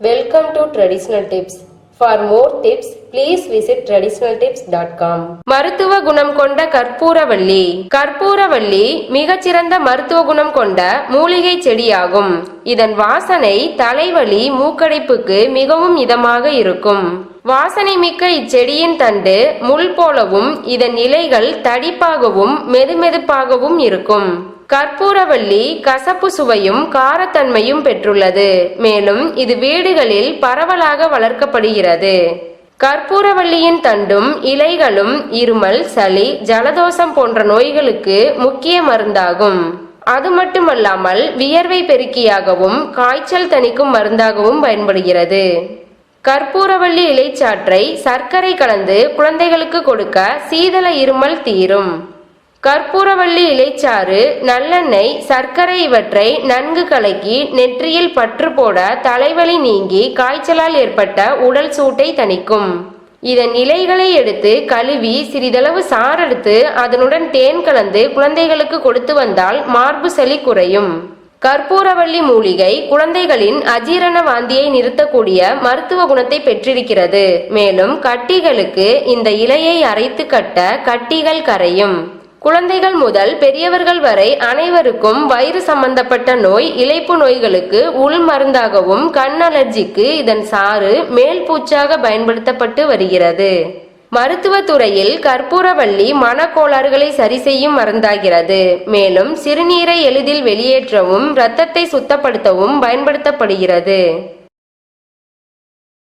Welcome to traditional tips for more tips please visit traditional tips dot com மருத்துவ குணம் கொண்ட கற்பூரவள்ளி. கற்பூரவள்ளி மிகச்சிறந்த மருத்துவ குணம் கொண்ட மூலிகை செடியாகும். இதன் வாசனை தலைவலி மூக்கடைப்புக்கு மிகவும் இதமாக இருக்கும். வாசனை மிக்க இச்செடியின் தண்டு முள் போலவும் இதன் இலைகள் தடிப்பாகவும் மெதுமெதுப்பாகவும் இருக்கும். கற்பூரவள்ளி கசப்பு சுவையும் காரத்தன்மையும் பெற்றுள்ளது. மேலும் இது வீடுகளில் பரவலாக வளர்க்கப்படுகிறது. கற்பூரவள்ளியின் தண்டும் இலைகளும் இருமல் சளி ஜலதோஷம் போன்ற நோய்களுக்கு முக்கிய மருந்தாகும். அது மட்டுமல்லாமல் வியர்வை பெருக்கியாகவும் காய்ச்சல் தணிக்கும் மருந்தாகவும் பயன்படுகிறது. கற்பூரவள்ளி இலைச்சாற்றை சர்க்கரை கலந்து குழந்தைகளுக்கு கொடுக்க சீதள இருமல் தீரும். கற்பூரவள்ளி இலைச்சாறு நல்லெண்ணெய் சர்க்கரை இவற்றை நன்கு கலக்கி நெற்றியில் பற்று போட தலைவலி நீங்கி காய்ச்சலால் ஏற்பட்ட உடல் சூட்டை தணிக்கும். இதன் இலைகளை எடுத்து கழுவி சிறிதளவு சாறெடுத்து அதனுடன் தேன் கலந்து குழந்தைகளுக்கு கொடுத்து வந்தால் மார்பு சளி குறையும். கற்பூரவள்ளி மூலிகை குழந்தைகளின் அஜீரண வாந்தியை நிறுத்தக்கூடிய மருத்துவ குணத்தை பெற்றிருக்கிறது. மேலும் கட்டிகளுக்கு இந்த இலையை அரைத்து கட்ட கட்டிகள் கரையும். குழந்தைகள் முதல் பெரியவர்கள் வரை அனைவருக்கும் வயிறு சம்பந்தப்பட்ட நோய் இழைப்பு நோய்களுக்கு உள் மருந்தாகவும் கண் அலர்ஜிக்கு இதன் சாறு மேல் பூச்சாக பயன்படுத்தப்பட்டு வருகிறது. மருத்துவ துறையில் கற்பூரவள்ளி மனக்கோளாறுகளை சரி செய்யும் மருந்தாகிறது. மேலும் சிறுநீரை எளிதில் வெளியேற்றவும் இரத்தத்தை சுத்தப்படுத்தவும் பயன்படுத்தப்படுகிறது.